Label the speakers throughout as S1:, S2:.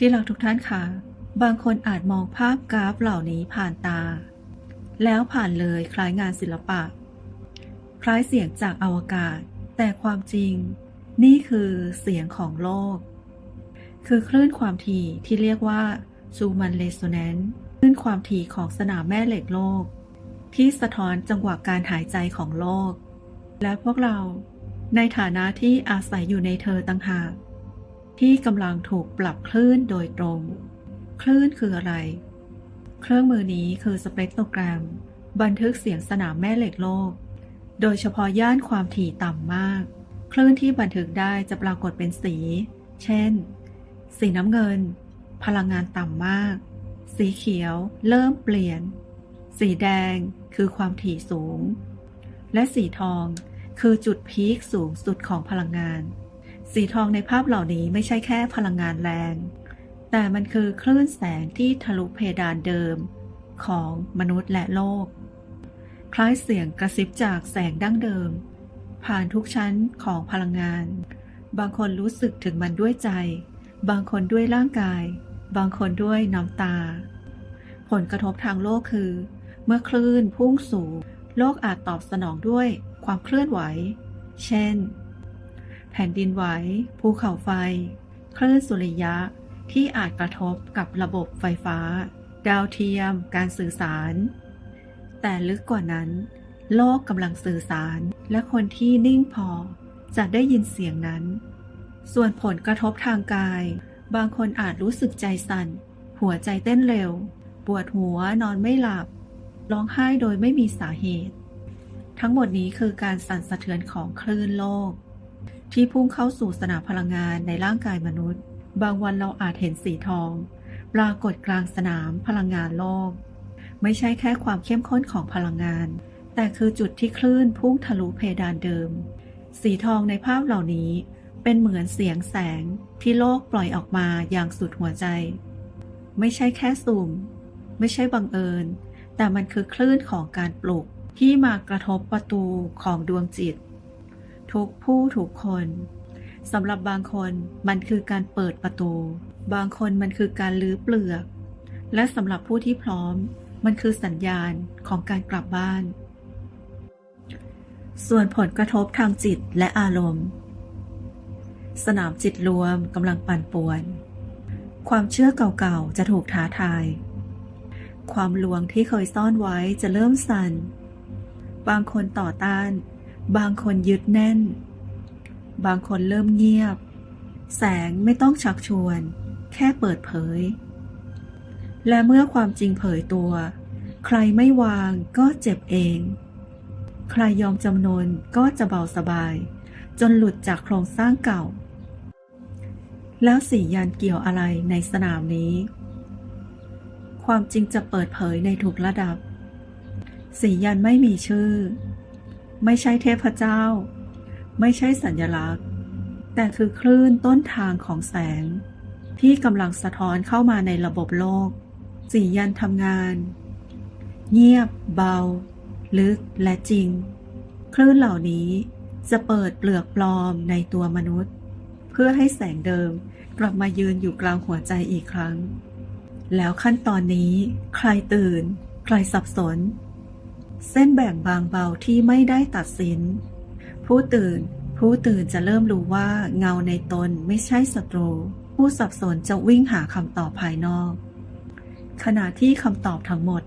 S1: ที่รักทุกท่านค่ะ บางคนอาจมองภาพกราฟเหล่านี้ผ่านตา แล้วผ่านเลยคล้ายงานศิลปะ คล้ายเสียงจากอวกาศ แต่ความจริง นี่คือเสียงของโลก คือคลื่นความถี่ที่เรียกว่าซูมันเรโซแนนซ์คลื่นความถี่ของสนามแม่เหล็กโลก ที่สะท้อนจังหวะการหายใจของโลก และพวกเราในฐานะที่อาศัยอยู่ในเธอต่างหาก ที่กำลังถูกปรับคลื่นโดยตรง คลื่นคืออะไร เครื่องมือนี้คือสเปกโตรแกรม บันทึกเสียงสนามแม่เหล็กโลก โดยเฉพาะย่านความถี่ต่ำมาก คลื่นที่บันทึกได้จะปรากฏเป็นสี เช่น สีน้ำเงิน พลังงานต่ำมาก สีเขียว เริ่มเปลี่ยน สีแดงคือความถี่สูง และสีทองคือจุดพีคสูงสุดของพลังงาน สีทองในภาพเหล่านี้ไม่ใช่แค่พลังงานแรง แต่มันคือคลื่นแสงที่ทะลุเพดานเดิมของมนุษย์และโลก คล้ายเสียงกระซิบจากแสงดั้งเดิม ผ่านทุกชั้นของพลังงาน บางคนรู้สึกถึงมันด้วยใจ บางคนด้วยร่างกาย บางคนด้วยน้ำตา ผลกระทบทางโลกคือ เมื่อคลื่นพุ่งสูง โลกอาจตอบสนองด้วยความเคลื่อนไหว เช่น ผ่นดินไหว ภูเขาไฟ คลื่นสุริยะที่อาจกระทบกับระบบไฟฟ้า ดาวเทียม การสื่อสาร แต่ลึกกว่านั้น โลกกำลังสื่อสาร และคนที่นิ่งพอจะได้ยินเสียงนั้น ส่วนผลกระทบทางกาย บางคนอาจรู้สึกใจสั่น หัวใจเต้นเร็ว ปวดหัวนอนไม่หลับ ร้องไห้โดยไม่มีสาเหตุ ทั้งหมดนี้คือการสั่นสะเทือนของคลื่นโลก ที่พุ่งเข้าสู่สนามพลังงานในร่างกายมนุษย์ บางวันเราอาจเห็นสีทอง ปรากฏกลางสนามพลังงานโลก ไม่ใช่แค่ความเข้มข้นของพลังงาน แต่คือจุดที่คลื่นพุ่งทะลุเพดานเดิม สีทองในภาพเหล่านี้เป็นเหมือนเสียงแสงที่โลกปล่อยออกมาอย่างสุดหัวใจ ไม่ใช่แค่สุ่ม ไม่ใช่บังเอิญ แต่มันคือคลื่นของการปลุกที่มากระทบประตูของดวงจิต ทุกผู้ทุกคนสำหรับบางคนมันคือการเปิดประตู บางคนมันคือการลื้อเปลือก และสำหรับผู้ที่พร้อม มันคือสัญญาณของการกลับบ้าน ส่วนผลกระทบทางจิตและอารมณ์ สนามจิตรวมกำลังปั่นป่วน ความเชื่อเก่าๆจะถูกท้าทาย ความลวงที่เคยซ่อนไว้จะเริ่มสัน่น บางคนต่อต้าน บางคนยึดแน่น บางคนเริ่มเงียบ แสงไม่ต้องชักชวน แค่เปิดเผย และเมื่อความจริงเผยตัว ใครไม่วางก็เจ็บเอง ใครยอมจำนนก็จะเบาสบาย จนหลุดจากโครงสร้างเก่า แล้วสียันเกี่ยวอะไรในสนามนี้ ความจริงจะเปิดเผยในทุกระดับ สียันไม่มีชื่อ ไม่ใช่เทพเจ้า ไม่ใช่สัญลักษณ์ แต่คือคลื่นต้นทางของแสง ที่กำลังสะท้อนเข้ามาในระบบโลก สียันทำงาน เงียบ เบา ลึกและจริง คลื่นเหล่านี้จะเปิดเปลือกปลอมในตัวมนุษย์ เพื่อให้แสงเดิมกลับมายืนอยู่กลางหัวใจอีกครั้ง แล้วขั้นตอนนี้ใครตื่น ใครสับสน เส้นแบ่งบางเบาที่ไม่ได้ตัดสิน ผู้ตื่น ผู้ตื่นจะเริ่มรู้ว่าเงาในตนไม่ใช่ศัตรู ผู้สับสนจะวิ่งหาคำตอบภายนอก ขณะที่คำตอบทั้งหมด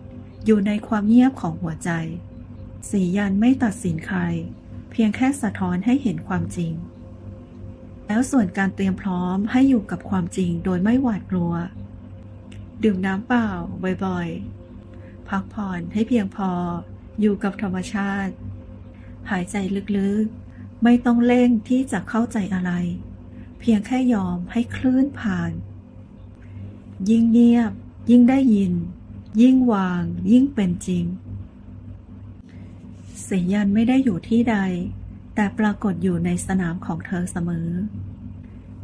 S1: อยู่ในความเงียบของหัวใจ สียันไม่ตัดสินใคร เพียงแค่สะท้อนให้เห็นความจริง แล้วส่วนการเตรียมพร้อมให้อยู่กับความจริงโดยไม่หวาดกลัว ดื่มน้ำเปล่าบ่อยๆ พักผ่อนให้เพียงพอ อยู่กับธรรมชาติ หายใจลึกๆ ไม่ต้องเร่งที่จะเข้าใจอะไร เพียงแค่ยอมให้คลื่นผ่าน ยิ่งเงียบ ยิ่งได้ยิน ยิ่งวาง ยิ่งเป็นจริงสียันไม่ได้อยู่ที่ใด แต่ปรากฏอยู่ในสนามของเธอเสมอ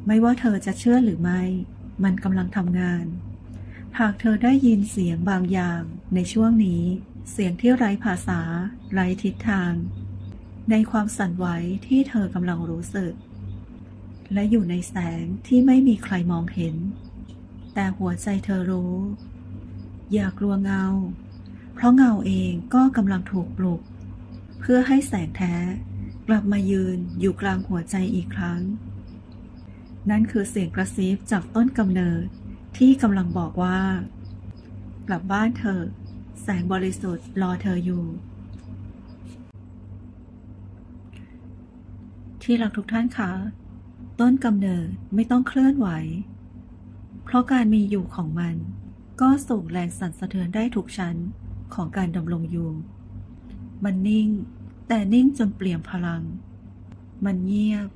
S1: ไม่ว่าเธอจะเชื่อหรือไม่ มันกำลังทำงาน หากเธอได้ยินเสียงบางอย่างในช่วงนี้ เสียงที่ไร้ภาษา ไร้ทิศทาง ในความสั่นไหวที่เธอกำลังรู้สึก และอยู่ในแสงที่ไม่มีใครมองเห็น แต่หัวใจเธอรู้ อย่ากลัวเงา เพราะเงาเองก็กำลังถูกปลุก เพื่อให้แสงแท้ กลับมายืนอยู่กลางหัวใจอีกครั้ง นั่นคือเสียงกระซิบจากต้นกำเนิดที่กำลังบอกว่า กลับบ้านเธอะ แสงบริสุทธิ์รอเธออยู่ ที่รักทุกท่านคะ ต้นกำเนิดไม่ต้องเคลื่อนไหว เพราะการมีอยู่ของมัน ก็ส่งแรงสั่นสะเทือนได้ทุกชั้นของการดำรงอยู่ มันนิ่ง แต่นิ่งจนเปลี่ยนพลัง มันเงียบ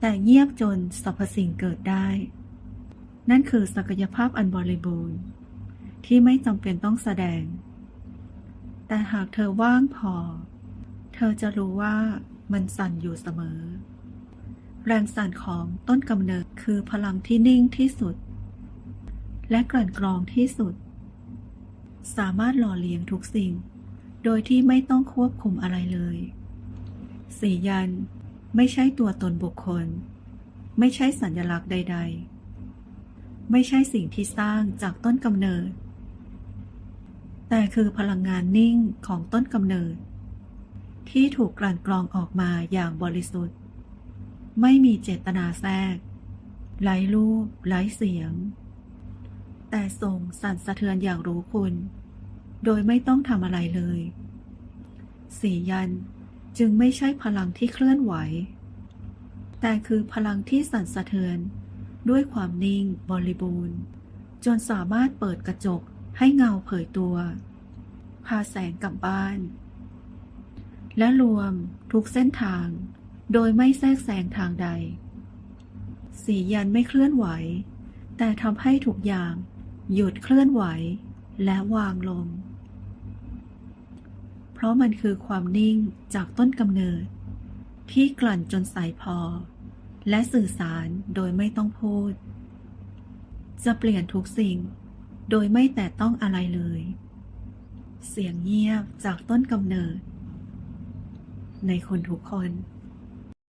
S1: แต่เงียบจนสรรพสิ่งเกิดได้ นั่นคือศักยภาพอันบริบูรณ์ที่ไม่จำเป็นต้องแสดง แต่หากเธอว่างพอ เธอจะรู้ว่ามันสั่นอยู่เสมอ แรงสั่นของต้นกำเนิดคือพลังที่นิ่งที่สุด และกลั่นกรองที่สุด สามารถหล่อเลี้ยงทุกสิ่ง โดยที่ไม่ต้องควบคุมอะไรเลยสียันไม่ใช่ตัวตนบุคคล ไม่ใช่สัญลักษณ์ใด ๆ ไม่ใช่สิ่งที่สร้างจากต้นกำเนิด แต่คือพลังงานนิ่งของต้นกำเนิด ที่ถูกกลั่นกรองออกมาอย่างบริสุทธิ์ ไม่มีเจตนาแทรกไร้รูปไร้เสียง แต่ส่งสั่นสะเทือนอย่างรู้คุณ โดยไม่ต้องทำอะไรเลย สียันจึงไม่ใช่พลังที่เคลื่อนไหว แต่คือพลังที่สั่นสะเทือนด้วยความนิ่งบริบูรณ์ จนสามารถเปิดกระจก ให้เงาเผยตัว พาแสงกลับบ้าน และรวมทุกเส้นทาง โดยไม่แทรกแซงทางใด สียันไม่เคลื่อนไหว แต่ทำให้ทุกอย่างหยุดเคลื่อนไหวและวางลง เพราะมันคือความนิ่งจากต้นกำเนิด ที่กลั่นจนใสพอ และสื่อสารโดยไม่ต้องพูด จะเปลี่ยนทุกสิ่ง โดยไม่แตะต้องอะไรเลย เสียงเงียบจากต้นกำเนิด ในคนทุกคน